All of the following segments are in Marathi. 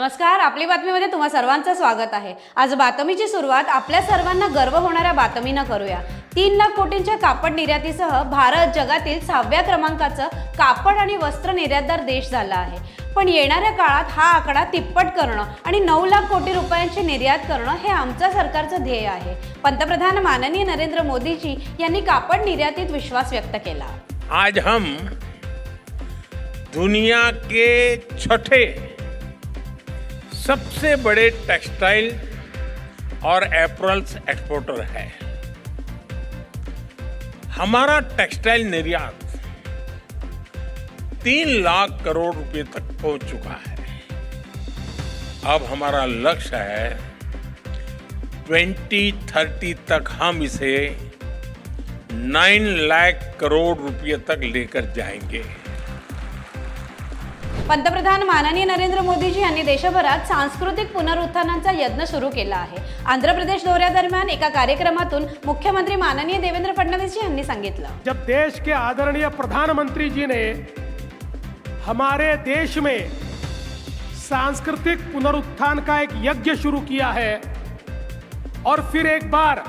नमस्कार आपली बातमीमध्ये तुम्हा सर्वांचं स्वागत आहे. आज बातमीची सुरुवात आपल्या सर्वांना गर्व होणाऱ्या बातमीनं करूया. तीन लाख कोटींच्या कापड निर्यातीसह भारत जगातील सहाव्या क्रमांकाचं कापड आणि वस्त्र निर्यातदार देश झाला आहे. पण येणाऱ्या काळात हा आकडा तिप्पट करणं आणि नऊ लाख कोटी रुपयांची निर्यात करणं हे आमचं सरकारचं ध्येय आहे. पंतप्रधान माननीय नरेंद्र मोदीजी यांनी कापड निर्यातीत विश्वास व्यक्त केला. आज हम दुनिया के छठे सबसे बड़े टेक्सटाइल और एप्रल्स एक्सपोर्टर है। हमारा टेक्सटाइल निर्यात तीन लाख करोड़ रुपए तक पहुँच चुका है। अब हमारा लक्ष्य है 2030 तक हम इसे 9 लाख करोड़ रुपए तक लेकर जाएँगे। पंतप्रधान माननीय नरेंद्र मोदीजी यांनी देशभरात सांस्कृतिक पुनरुत्थानाचा यज्ञ सुरू केला आहे. आंध्र प्रदेश दौऱ्यादरम्यान एका कार्यक्रमातून मुख्यमंत्री माननीय देवेंद्र फडणवीस जी यांनी सांगितलं. जब देश के आदरणीय प्रधानमंत्री जी ने हमारे देश में सांस्कृतिक पुनरुत्थान का एक यज्ञ शुरू किया है और फिर एक बार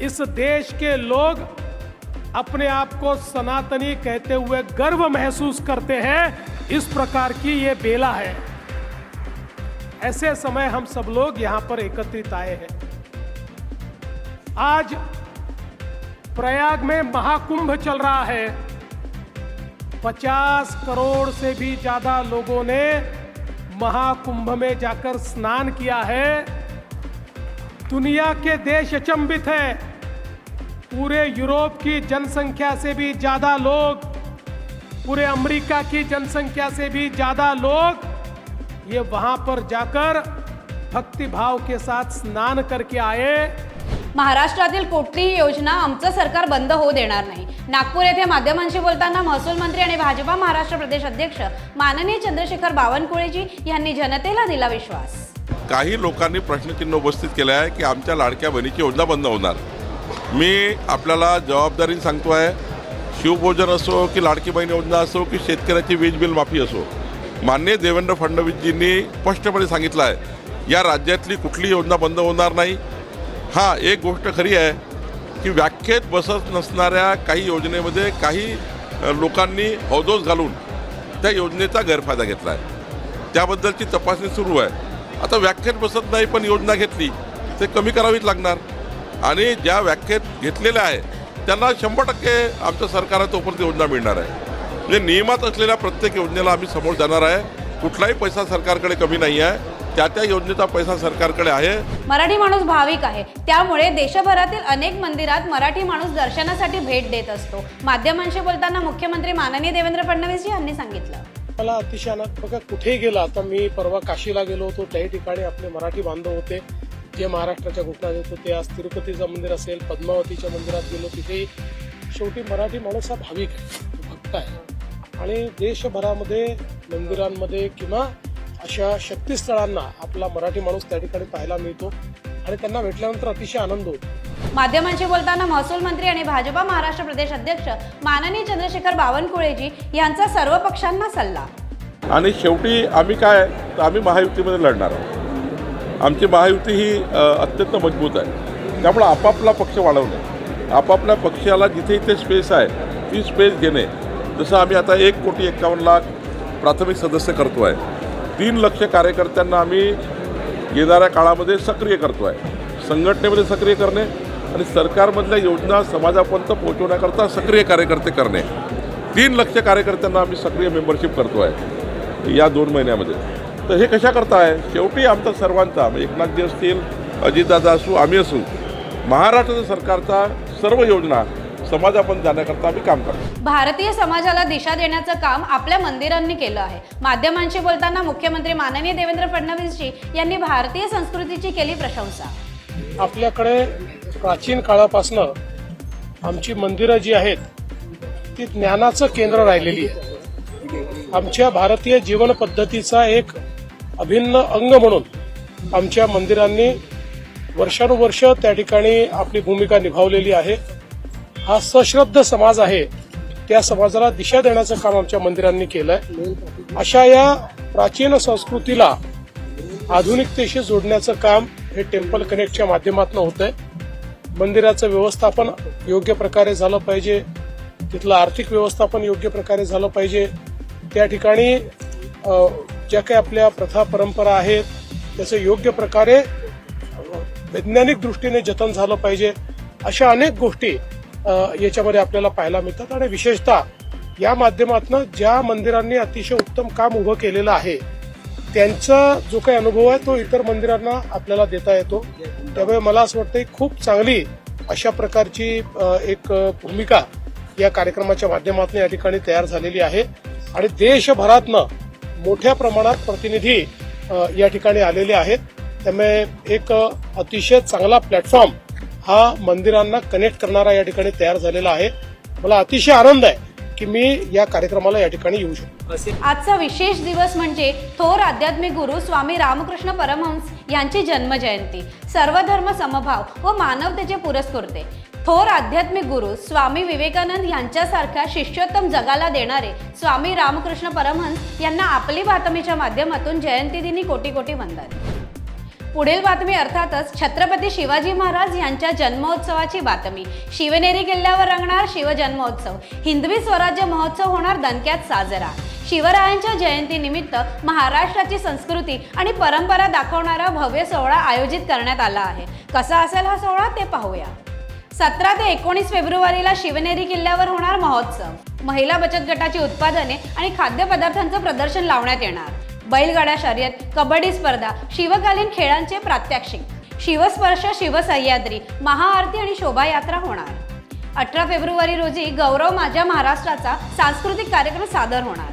इस देश के लोग अपने आप को सनातनी कहते हुए गर्व महसूस करते हैं इस प्रकार की ये बेला है। ऐसे समय हम सब लोग यहाँ पर एकत्रित आए हैं। आज प्रयाग में महाकुंभ चल रहा है। 50 करोड़ से भी ज़्यादा लोगों ने महाकुंभ में जाकर स्नान किया है। दुनिया के देश अचंबित है। पूरे यूरोप की जनसंख्या से भी ज़्यादा लोग पूरे अमेरिका की जनसंख्या से भी ज्यादा लोग ये वहां पर जाकर भक्ति भाव के साथ स्नान करके आए। महाराष्ट्रातील कुठलीही योजना आमचं सरकार बंद होऊ देणार नाही. नागपूर येथे माध्यमांशी बोलताना महसूल मंत्री आणि भाजपा महाराष्ट्र प्रदेश अध्यक्ष माननीय चंद्रशेखर बावनकुळेजी यांनी जनतेला दिला विश्वास. काही लोकांनी प्रश्नचिन्ह उपस्थित केलं आहे की आमच्या लाडक्या बहिणीची योजना बंद होणार. मी आपल्याला जबाबदारीने सांगतो आहे शिवभोजन असो की लाडकी बहीण योजना असो की शेतकऱ्याची वीज बिल माफी असो मान्य देवेंद्र फडणवीसजींनी स्पष्टपणे सांगितलं आहे या राज्यातली कुठली योजना बंद होणार नाही. हां एक गोष्ट खरी आहे की व्याख्येत बसत नसणाऱ्या काही योजनेमध्ये काही लोकांनी हौदोस घालून त्या योजनेचा गैरफायदा घेतला आहे त्याबद्दलची तपासणी सुरू आहे. आता व्याख्येत बसत नाही पण योजना घेतली ते कमी करावीच लागणार. आणि ज्या व्याख्येत घेतलेल्या आहे त्यांना शंभर टक्के आमचं सरकार आहे तोपर्यंत योजना मिळणार आहे. म्हणजे नियमात असलेल्या प्रत्येक योजनेला आम्ही समोर जाणार आहे. कुठलाही पैसा सरकारकडे कमी नाही आहे. त्या त्या योजनेचा पैसा सरकारकडे आहे. मराठी माणूस भाविक आहे. त्यामुळे देशभरातील अनेक मंदिरात मराठी माणूस दर्शनासाठी भेट देत असतो. माध्यमांशी बोलताना मुख्यमंत्री माननीय देवेंद्र फडणवीस यांनी सांगितलं. मला अतिशय आनंद. बघा कुठेही गेला? आता मी परवा काशीला गेलो होतो. त्याही ठिकाणी आपले मराठी बांधव होते. जे महाराष्ट्राच्या घोषणा देत होते आज तिरुपतीचं मंदिर असेल पद्मावतीच्या मंदिरात गेलो तिथेही शेवटी मराठी माणूस हा भाविक आहे भक्त आहे. आणि देशभरामध्ये मंदिरांमध्ये किंवा अशा शक्तीस्थळांना आपला मराठी माणूस त्या ठिकाणी पाहायला मिळतो. आणि त्यांना भेटल्यानंतर अतिशय आनंद होतो. माध्यमांशी बोलताना महसूल मंत्री आणि भाजपा महाराष्ट्र प्रदेश अध्यक्ष माननीय चंद्रशेखर बावनकुळेजी यांचा सर्व पक्षांना सल्ला. आणि शेवटी आम्ही काय आम्ही महायुतीमध्ये लढणार आहोत. आमची महायुती ही अत्यंत मजबूत आहे. त्यामुळं आपापला पक्ष वाढवणे आपापल्या पक्षाला जिथे इथे स्पेस आहे ती स्पेस घेणे. जसं आम्ही आता एक कोटी एक्कावन्न लाख प्राथमिक सदस्य करतो आहे तीन लक्ष कार्यकर्त्यांना आम्ही येणाऱ्या काळामध्ये सक्रिय करतो आहे संघटनेमध्ये सक्रिय करणे आणि सरकारमधल्या योजना समाजापर्यंत पोहोचवण्याकरता सक्रिय कार्यकर्ते करणे. तीन लक्ष कार्यकर्त्यांना आम्ही सक्रिय मेंबरशिप करतो आहे या दोन महिन्यामध्ये. तर हे कशा करता आहे शेवटी आमचा सर्वांचा म्हणजे एकनाथजी असतील अजितदादा असू आम्ही असू महाराष्ट्र सरकारचा सर्व योजना समाजापर्यंत जाण्याकरता आम्ही काम करतो. भारतीय समाजाला दिशा देण्याचं काम आपल्या मंदिरांनी केलं आहे. माध्यमांशी बोलताना मुख्यमंत्री माननीय देवेंद्र फडणवीसजी यांनी भारतीय संस्कृतीची केली प्रशंसा. आपल्याकडे प्राचीन काळापासनं आमची मंदिरं जी आहेत ती ज्ञानाचं केंद्र राहिलेली आहे आमच्या भारतीय जीवन पद्धतीचा एक अभिन्न अंग म्हणून आमच्या मंदिरांनी वर्षानुवर्ष त्या ठिकाणी आपली भूमिका निभावलेली आहे. हा सश्रद्ध समाज आहे. त्या समाजाला दिशा देण्याचं काम आमच्या मंदिरांनी केलंय. अशा या प्राचीन संस्कृतीला आधुनिकतेशी जोडण्याचं काम हे टेम्पल कनेक्टच्या माध्यमातून होत आहे मंदिराचं व्यवस्थापन योग्य प्रकारे झालं पाहिजे. तिथलं आर्थिक व्यवस्थापन योग्य प्रकारे झालं पाहिजे. त्या ठिकाणी ज्या काही आपल्या प्रथा परंपरा आहेत त्याचं योग्य प्रकारे वैज्ञानिक दृष्टीने जतन झालं पाहिजे. अशा अनेक गोष्टी याच्यामध्ये आपल्याला पाहायला मिळतात आणि विशेषतः या माध्यमातून ज्या मंदिरांनी अतिशय उत्तम काम उभं केलेलं आहे त्यांचा जो काही अनुभव आहे तो इतर मंदिरांना आपल्याला देता येतो. त्यामुळे मला असं वाटतं की खूप चांगली अशा प्रकारची एक भूमिका या कार्यक्रमाच्या माध्यमातून या ठिकाणी तयार झालेली आहे. आणि देशभरातनं मोठ्या प्रमाणात प्रतिनिधी या ठिकाणी आलेले आहेत. त्यामुळे एक अतिशय चांगला प्लॅटफॉर्म हा मंदिरांना कनेक्ट करणारा या ठिकाणी तयार झालेला आहे. मला अतिशय आनंद आहे की मी या कार्यक्रमाला या ठिकाणी येऊ शकतो. आजचा विशेष दिवस म्हणजे थोर आध्यात्मिक गुरु स्वामी रामकृष्ण परमहंस यांची जन्मजयंती. सर्वधर्म समभाव व मानवतेचे पुरस्कर्ते थोर आध्यात्मिक गुरु स्वामी विवेकानंद यांच्यासारख्या शिष्योत्तम जगाला देणारे स्वामी रामकृष्ण परमहंस यांना आपली बातमीच्या माध्यमातून जयंतीदिनी कोटी कोटी वंदन. पुढील बातमी अर्थातच छत्रपती शिवाजी महाराज यांच्या जन्मोत्सवाची बातमी. शिवनेरी किल्ल्यावर रंगणार शिवजन्मोत्सव. हिंदवी स्वराज्य महोत्सव होणार दणक्यात साजरा. शिवरायांच्या जयंतीनिमित्त महाराष्ट्राची संस्कृती आणि परंपरा दाखवणारा भव्य सोहळा आयोजित करण्यात आला आहे. कसा असेल हा सोहळा ते पाहूया. सतरा ते एकोणीस फेब्रुवारीला शिवनेरी किल्ल्यावर होणार महोत्सव. महिला बचत गटाची उत्पादने आणि खाद्यपदार्थांचं प्रदर्शन लावण्यात येणार. बैलगाडा शर्यत कबड्डी स्पर्धा शिवकालीन खेळांचे प्रात्यक्षिक. शिवस्पर्श शिवसह्याद्री महाआरती आणि शोभायात्रा होणार. अठरा फेब्रुवारी रोजी गौरव माझ्या महाराष्ट्राचा सांस्कृतिक कार्यक्रम सादर होणार.